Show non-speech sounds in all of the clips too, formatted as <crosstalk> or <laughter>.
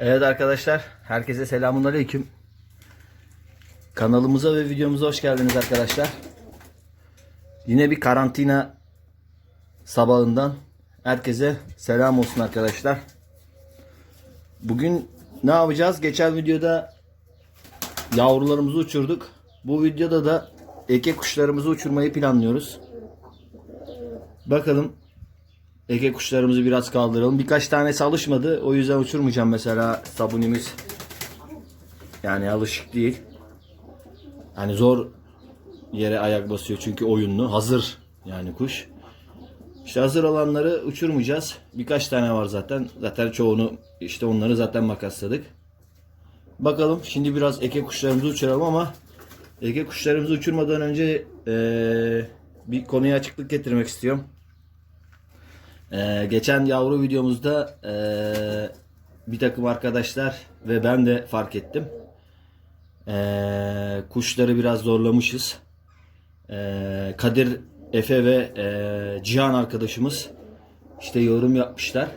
Evet arkadaşlar, herkese selamun aleyküm. Kanalımıza ve videomuza hoş geldiniz arkadaşlar. Yine bir karantina sabahından herkese selam olsun arkadaşlar. Bugün ne yapacağız? Geçen videoda yavrularımızı uçurduk. Bu videoda da eke kuşlarımızı uçurmayı planlıyoruz. Bakalım Ege kuşlarımızı biraz kaldıralım. Birkaç tanesi alışmadı. O yüzden uçurmayacağım mesela sabunimiz. Yani alışık değil. Yani zor yere ayak basıyor çünkü oyunlu. Hazır yani kuş. İşte hazır olanları uçurmayacağız. Birkaç tane var zaten. Zaten çoğunu işte onları zaten makasladık. Bakalım şimdi biraz eke kuşlarımızı uçuralım ama eke kuşlarımızı uçurmadan önce eee, bir konuya açıklık getirmek istiyorum. Ee, geçen yavru videomuzda ee, bir takım arkadaşlar ve ben de fark ettim. Ee, kuşları biraz zorlamışız. Ee, Kadir Efe ve ee, Cihan arkadaşımız işte yorum yapmışlar.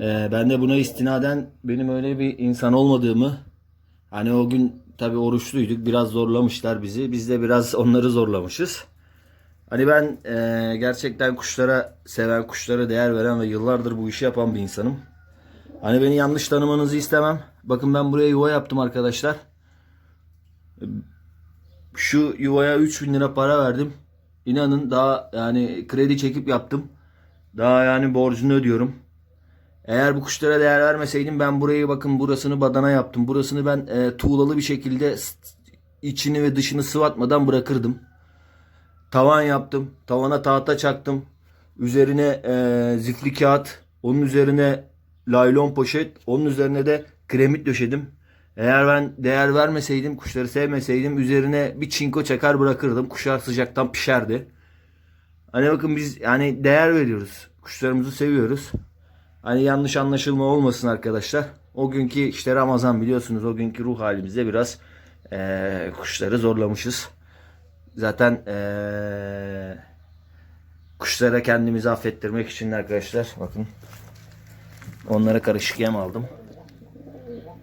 Ee, ben de buna istinaden benim öyle bir insan olmadığımı hani o gün tabi oruçluyduk biraz zorlamışlar bizi. Biz de biraz <laughs> onları zorlamışız. Hani ben eee, gerçekten kuşlara seven, kuşlara değer veren ve yıllardır bu işi yapan bir insanım. Hani beni yanlış tanımanızı istemem. Bakın ben buraya yuva yaptım arkadaşlar. Şu yuvaya 3000 lira para verdim. İnanın daha yani kredi çekip yaptım. Daha yani borcunu ödüyorum. Eğer bu kuşlara değer vermeseydim ben burayı bakın burasını badana yaptım. Burasını ben eee, tuğlalı bir şekilde içini ve dışını sıvatmadan bırakırdım. Tavan yaptım. Tavana tahta çaktım. Üzerine eee zifli kağıt. Onun üzerine laylon poşet. Onun üzerine de kremit döşedim. Eğer ben değer vermeseydim, kuşları sevmeseydim üzerine bir çinko çakar bırakırdım. Kuşlar sıcaktan pişerdi. Hani bakın biz yani değer veriyoruz. Kuşlarımızı seviyoruz. Hani yanlış anlaşılma olmasın arkadaşlar. O günkü işte Ramazan biliyorsunuz o günkü ruh halimizde biraz eee, kuşları zorlamışız. Zaten eee, kuşlara kendimizi affettirmek için arkadaşlar bakın onlara karışık yem aldım.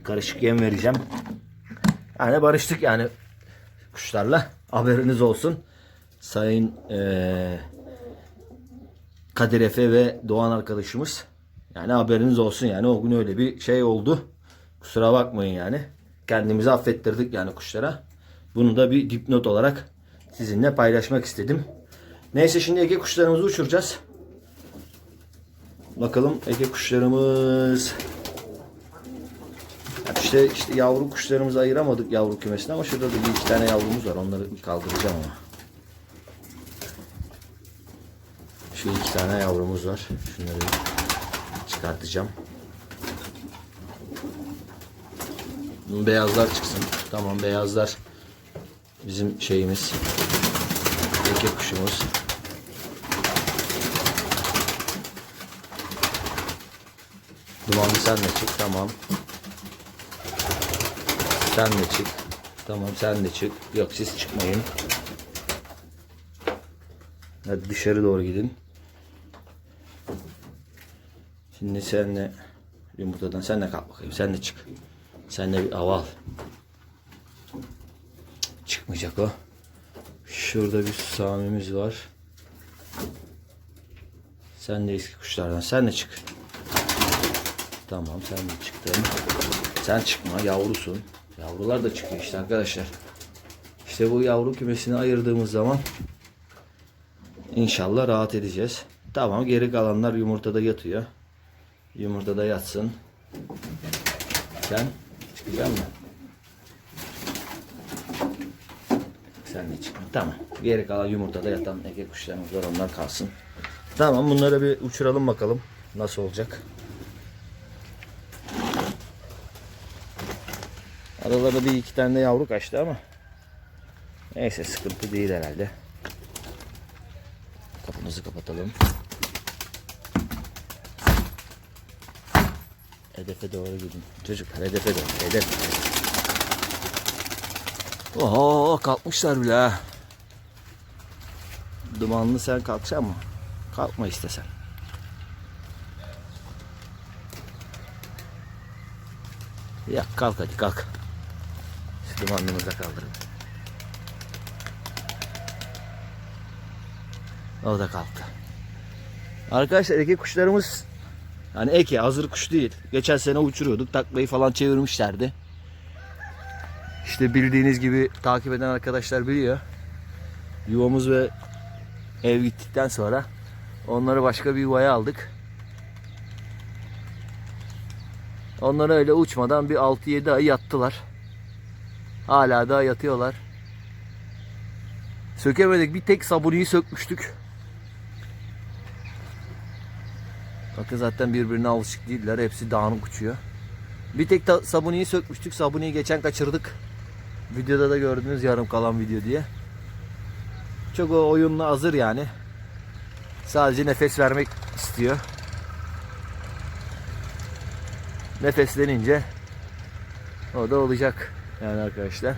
Karışık yem vereceğim. Yani barıştık yani kuşlarla haberiniz olsun. Sayın eee Kadir Efe ve Doğan arkadaşımız. Yani haberiniz olsun yani o gün öyle bir şey oldu. Kusura bakmayın yani. Kendimizi affettirdik yani kuşlara. Bunu da bir dipnot olarak sizinle paylaşmak istedim. Neyse şimdi eke kuşlarımızı uçuracağız. Bakalım eke kuşlarımız işte işte yavru kuşlarımızı ayıramadık yavru kümesine ama şurada da bir iki tane yavrumuz var. Onları bir kaldıracağım ama. Şu iki tane yavrumuz var. Şunları çıkartacağım. Beyazlar çıksın. Tamam beyazlar bizim şeyimiz. Eke kuşumuz. Dumanlı sen de çık. Tamam. Sen de çık. Tamam sen de çık. Yok siz çıkmayın. Hadi dışarı doğru gidin. Şimdi senle yumurtadan sen de kalk bakayım. Sen de çık. Sen de bir hava al. Cık, Çıkmayacak o. Şurada bir samimiz var. Sen de eski kuşlardan. Sen de çık. Tamam sen de çıktın. Sen çıkma yavrusun. Yavrular da çıkıyor işte arkadaşlar. İşte bu yavru kümesini ayırdığımız zaman inşallah rahat edeceğiz. Tamam geri kalanlar yumurtada yatıyor. Yumurtada yatsın. Sen çıkacak mısın? Sen de çıkma. Tamam. Geri kalan yumurtada yatan ege kuşlarımız var onlar kalsın. Tamam bunları bir uçuralım bakalım. Nasıl olacak? Aralarda bir iki tane de yavru kaçtı ama. Neyse sıkıntı değil herhalde. Kapımızı kapatalım. Hedefe doğru gidin. Çocuklar hedefe doğru. Hedef. Oho kalkmışlar bile ha. Dumanlı sen kalkacak mı? Kalkma istesen. Ya kalk hadi kalk. Şu dumanlığımıza kaldırın. O da kalktı. Arkadaşlar eke kuşlarımız hani eke hazır kuş değil. Geçen sene uçuruyorduk. Taklayı falan çevirmişlerdi. İşte bildiğiniz gibi takip eden arkadaşlar biliyor. Yuvamız ve ev gittikten sonra onları başka bir yuvaya aldık. Onları öyle uçmadan bir 6-7 ay yattılar. Hala daha yatıyorlar. Sökemedik. Bir tek sabuniyi sökmüştük. Bakın zaten birbirine alışık değiller. Hepsi dağınık uçuyor. Bir tek sabuniyi sökmüştük. Sabuniyi geçen kaçırdık. Videoda da gördünüz yarım kalan video diye. Çok o oyunla hazır yani. Sadece nefes vermek istiyor. Nefeslenince o da olacak yani arkadaşlar.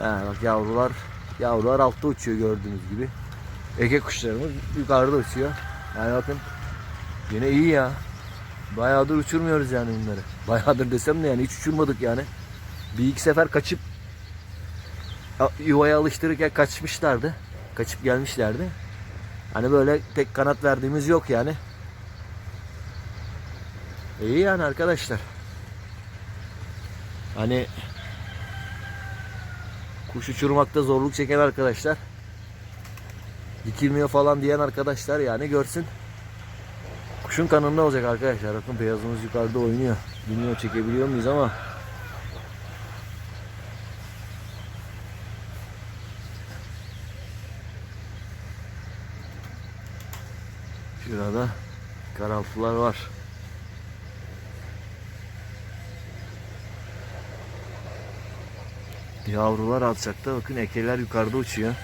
Ha, bak yavrular yavrular altta uçuyor gördüğünüz gibi. Ege kuşlarımız yukarıda uçuyor. Yani bakın yine iyi ya. Bayağıdır uçurmuyoruz yani bunları. Bayağıdır desem de yani hiç uçurmadık yani. Bir iki sefer kaçıp yuvaya alıştırırken kaçmışlardı. Kaçıp gelmişlerdi. Hani böyle tek kanat verdiğimiz yok yani. İyi yani arkadaşlar. Hani kuş uçurmakta zorluk çeken arkadaşlar dikilmiyor falan diyen arkadaşlar yani görsün. Kuşun kanında olacak arkadaşlar. Bakın beyazımız yukarıda oynuyor. Bilmiyorum çekebiliyor muyuz ama Şurada karaltılar var. Yavrular alçakta bakın ekeler yukarıda uçuyor.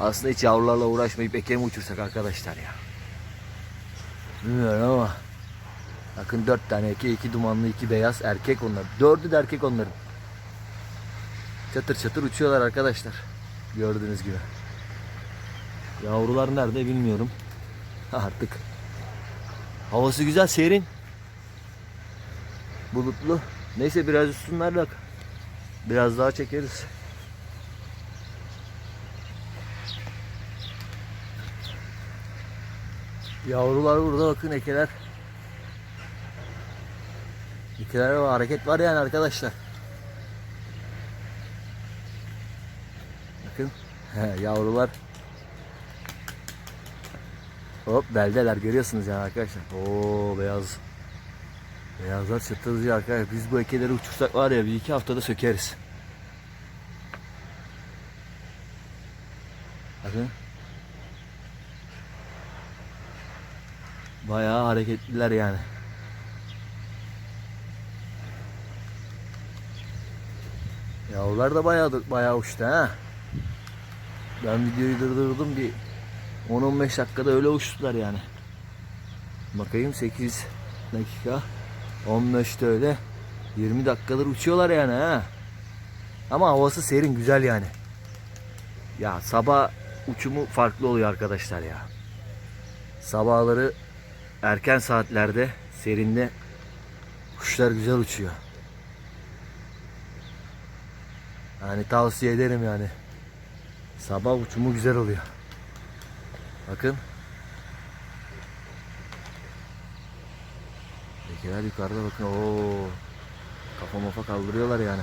Aslında hiç yavrularla uğraşmayıp eke mi uçursak arkadaşlar ya. Bilmiyorum ama. Bakın dört tane eke, iki dumanlı, iki beyaz erkek onlar. Dördü de erkek onların. Çatır çatır uçuyorlar arkadaşlar. Gördüğünüz gibi. Yavrular nerede bilmiyorum. Artık. Havası güzel, serin. Bulutlu. Neyse biraz üstünler bak. Biraz daha çekeriz. Yavrular burada bakın ekeler. Ekeler var, hareket var yani arkadaşlar. Bakın <laughs> yavrular. Hop beldeler görüyorsunuz yani arkadaşlar. Oo beyaz. Beyazlar çıtırcı arkadaşlar. Biz bu ekeleri uçursak var ya bir iki haftada sökeriz. Bakın. Bayağı hareketliler yani. Yavrular da bayağı bayağı uçtu ha. Ben videoyu durdurdum bir 10-15 dakikada öyle uçtular yani. Bakayım 8 dakika 15'te öyle 20 dakikadır uçuyorlar yani ha. Ama havası serin güzel yani. Ya sabah uçumu farklı oluyor arkadaşlar ya. Sabahları erken saatlerde serinde kuşlar güzel uçuyor. Yani tavsiye ederim yani. Sabah uçumu güzel oluyor. Bakın. Ekeler yukarıda bakın. Oo. Kafa mafa kaldırıyorlar yani.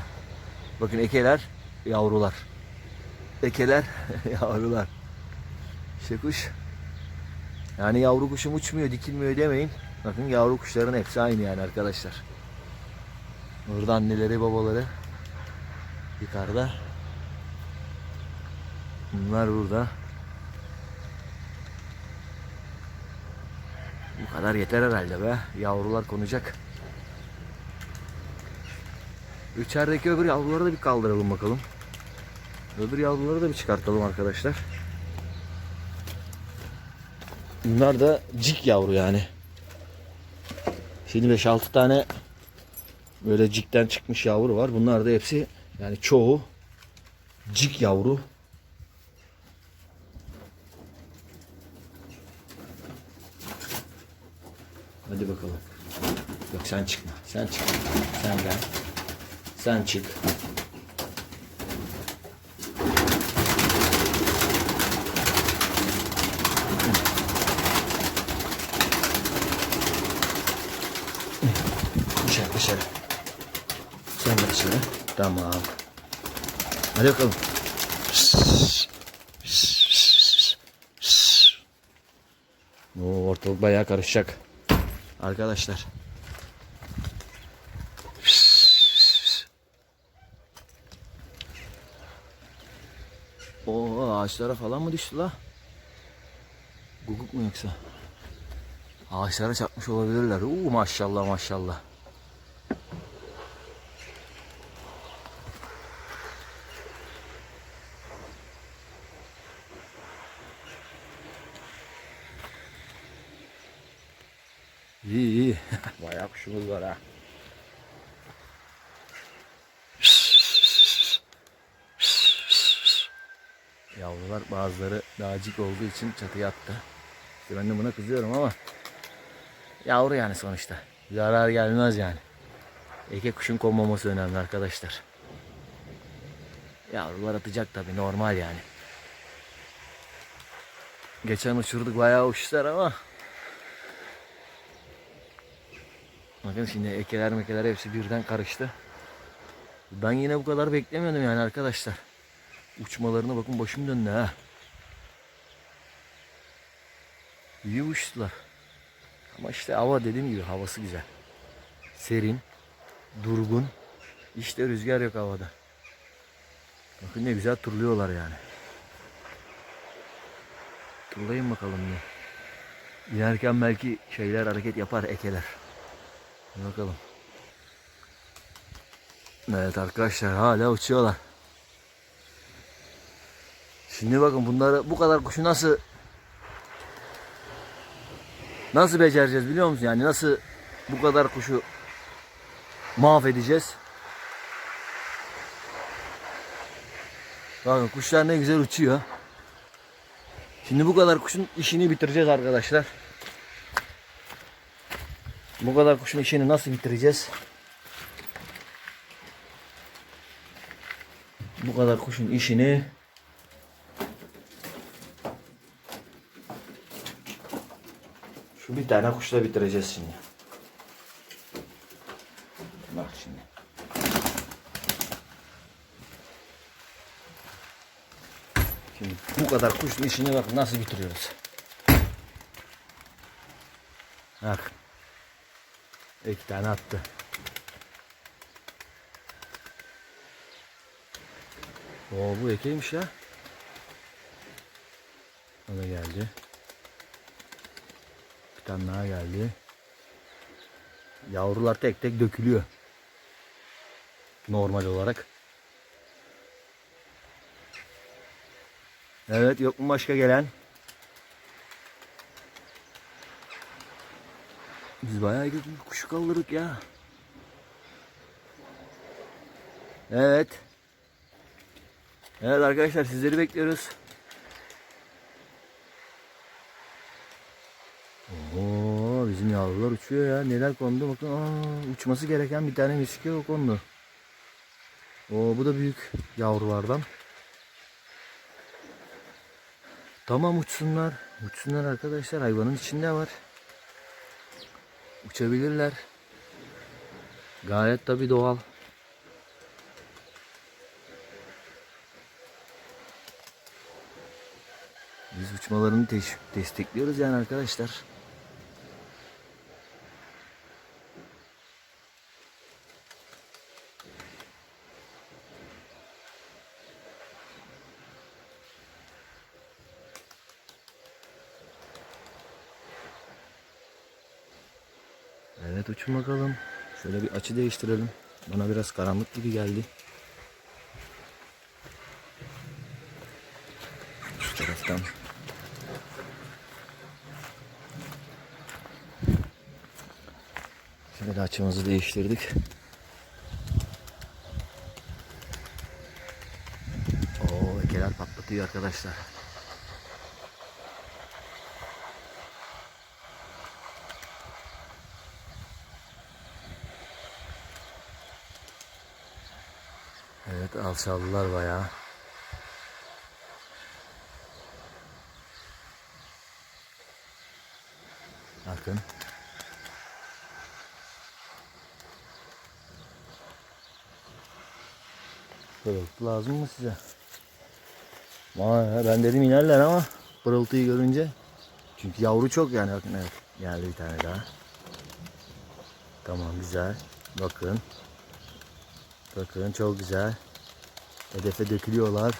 Bakın ekeler yavrular. Ekeler <laughs> yavrular. İşte kuş. Yani yavru kuşum uçmuyor, dikilmiyor demeyin. Bakın yavru kuşların hepsi aynı yani arkadaşlar. Burada anneleri, babaları yukarıda. Bunlar burada. Kadar yeter herhalde be. Yavrular konacak. İçerideki öbür yavruları da bir kaldıralım bakalım. Öbür yavruları da bir çıkartalım arkadaşlar. Bunlar da cik yavru yani. Şimdi 5-6 tane böyle cikten çıkmış yavru var. Bunlar da hepsi yani çoğu cik yavru. Hadi bakalım. Yok sen çıkma. Sen çık. Sen gel. Sen çık. Dışarı dışarı. Sen de dışarı. Tamam. Hadi bakalım. Oo, ortalık bayağı karışacak. Arkadaşlar. O ağaçlara falan mı düştü la? Guguk mu yoksa? Ağaçlara çarpmış olabilirler. Uuu maşallah maşallah. İyi iyi. Bayağı kuşumuz var ha. Yavrular bazıları dağcık olduğu için çatıya attı. İşte ben de buna kızıyorum ama yavru yani sonuçta. Zarar gelmez yani. Eke kuşun konmaması önemli arkadaşlar. Yavrular atacak tabi normal yani. Geçen uçurduk bayağı uçtular ama Bakın şimdi ekeler mekeler hepsi birden karıştı. Ben yine bu kadar beklemiyordum yani arkadaşlar. Uçmalarına bakın başım döndü ha. İyi uçtular. Ama işte hava dediğim gibi havası güzel. Serin, durgun. İşte rüzgar yok havada. Bakın ne güzel turluyorlar yani. Turlayın bakalım ne. İnerken belki şeyler hareket yapar ekeler. Bakalım. Evet arkadaşlar hala uçuyorlar. Şimdi bakın bunları bu kadar kuşu nasıl nasıl becereceğiz biliyor musun? Yani nasıl bu kadar kuşu mahvedeceğiz? Bakın kuşlar ne güzel uçuyor. Şimdi bu kadar kuşun işini bitireceğiz arkadaşlar. Bu kadar kuşun işini nasıl bitireceğiz? Bu kadar kuşun işini bir tane kuşla bitireceğiz şimdi. Bak şimdi. Şimdi bu kadar kuşun işini bak nasıl bitiriyoruz. Bak. İki tane attı. Oo bu ekeymiş ya. O da geldi. Bir tane daha geldi. Yavrular tek tek dökülüyor. Normal olarak. Evet yok mu başka gelen? Biz bayağı kuşu kaldırdık ya. Evet. Evet arkadaşlar sizleri bekliyoruz. Oo yavrular uçuyor ya. Neler kondu bakın. Aa, uçması gereken bir tane miski o kondu. Oo bu da büyük yavrulardan. Tamam uçsunlar. Uçsunlar arkadaşlar. Hayvanın içinde var. Uçabilirler. Gayet tabi doğal. Biz uçmalarını destekliyoruz yani arkadaşlar. Uçun bakalım. Şöyle bir açı değiştirelim. Bana biraz karanlık gibi geldi. Şu taraftan. Şöyle açımızı değiştirdik. Oo ekeler patlatıyor arkadaşlar. Evet alçaldılar bayağı. Bakın. Pırıltı lazım mı size? Ben dedim inerler ama pırıltıyı görünce. Çünkü yavru çok yani bakın evet. Geldi bir tane daha. Tamam güzel. Bakın. Bakın çok güzel. Hedefe dökülüyorlar.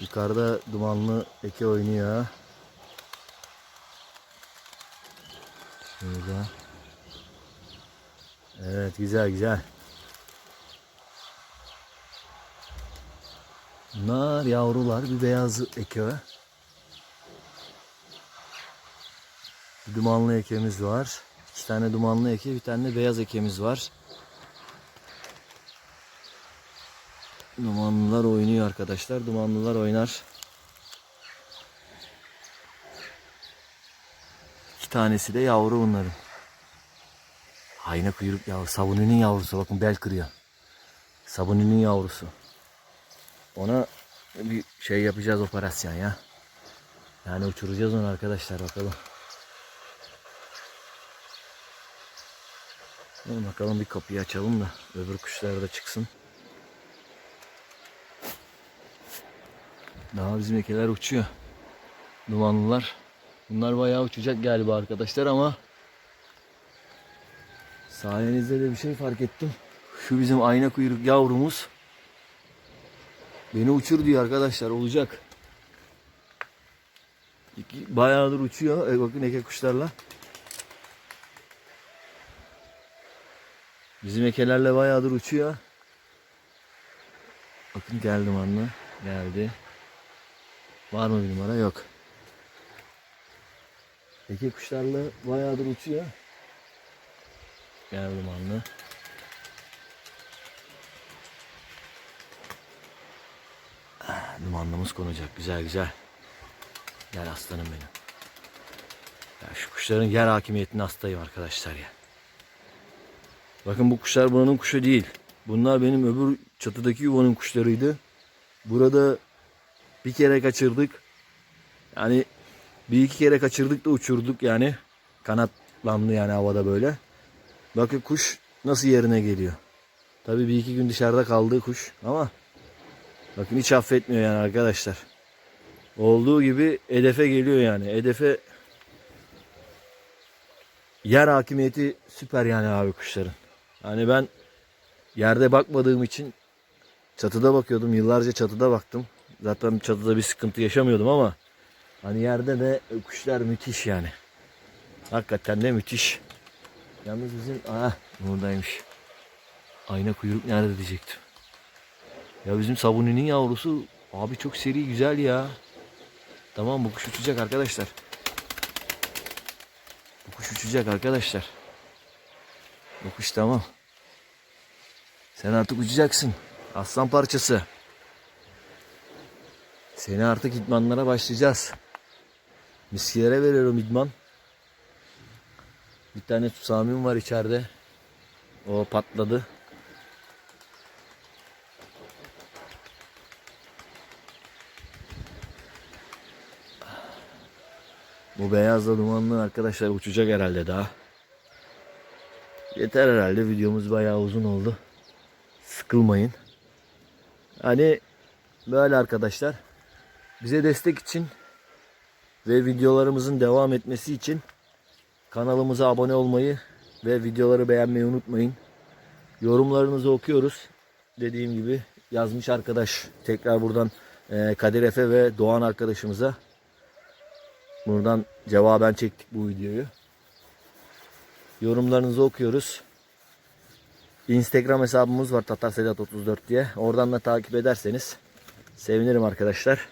Yukarıda dumanlı eke oynuyor. Şurada. Evet güzel güzel. Bunlar yavrular bir beyaz eke. Bir dumanlı ekemiz var. İki tane dumanlı eke, bir tane de beyaz ekemiz var. Dumanlılar oynuyor arkadaşlar. Dumanlılar oynar. İki tanesi de yavru bunların. Ayna kuyruk yavru. Sabuninin yavrusu. Bakın bel kırıyor. Sabuninin yavrusu. Ona bir şey yapacağız operasyon ya. Yani uçuracağız onu arkadaşlar bakalım. Bakalım bir kapıyı açalım da öbür kuşlar da çıksın. Daha bizim ekeler uçuyor. Dumanlılar. Bunlar bayağı uçacak galiba arkadaşlar ama sayenizde de bir şey fark ettim. Şu bizim ayna kuyruk yavrumuz beni uçur diyor arkadaşlar olacak. İki, bayağıdır uçuyor. E, bakın eke kuşlarla. Bizim ekelerle bayağıdır uçuyor. Bakın geldim anne. Geldi. Var mı bir numara? Yok. Eke kuşlarla bayağıdır uçuyor. Anne. Ah, Dumanlımız konacak. Güzel güzel. Gel aslanım benim. Ya şu kuşların yer hakimiyetine hastayım arkadaşlar ya. Bakın bu kuşlar buranın kuşu değil. Bunlar benim öbür çatıdaki yuvanın kuşlarıydı. Burada bir kere kaçırdık. Yani bir iki kere kaçırdık da uçurduk yani. Kanatlandı yani havada böyle. Bakın kuş nasıl yerine geliyor. Tabii bir iki gün dışarıda kaldığı kuş ama bakın hiç affetmiyor yani arkadaşlar. Olduğu gibi hedefe geliyor yani. Hedefe yer hakimiyeti süper yani abi kuşların. Hani ben yerde bakmadığım için çatıda bakıyordum. Yıllarca çatıda baktım. Zaten çatıda bir sıkıntı yaşamıyordum ama hani yerde de kuşlar müthiş yani. Hakikaten de müthiş. Yalnız bizim ah buradaymış. Ayna kuyruk nerede diyecektim. Ya bizim sabuninin yavrusu abi çok seri güzel ya. Tamam bu kuş uçacak arkadaşlar. Bu kuş uçacak arkadaşlar. Bu kuş tamam. Sen artık uçacaksın. Aslan parçası. Seni artık idmanlara başlayacağız. Miskilere veriyorum idman. Bir tane tusamim var içeride. O patladı. Bu beyazla dumanlı arkadaşlar uçacak herhalde daha. Yeter herhalde videomuz bayağı uzun oldu. Sıkılmayın. Hani böyle arkadaşlar. Bize destek için ve videolarımızın devam etmesi için kanalımıza abone olmayı ve videoları beğenmeyi unutmayın. Yorumlarınızı okuyoruz. Dediğim gibi yazmış arkadaş. Tekrar buradan e, Kadir Efe ve Doğan arkadaşımıza buradan cevaben çektik bu videoyu. Yorumlarınızı okuyoruz. Instagram hesabımız var Tatar Sedat 34 diye. Oradan da takip ederseniz sevinirim arkadaşlar.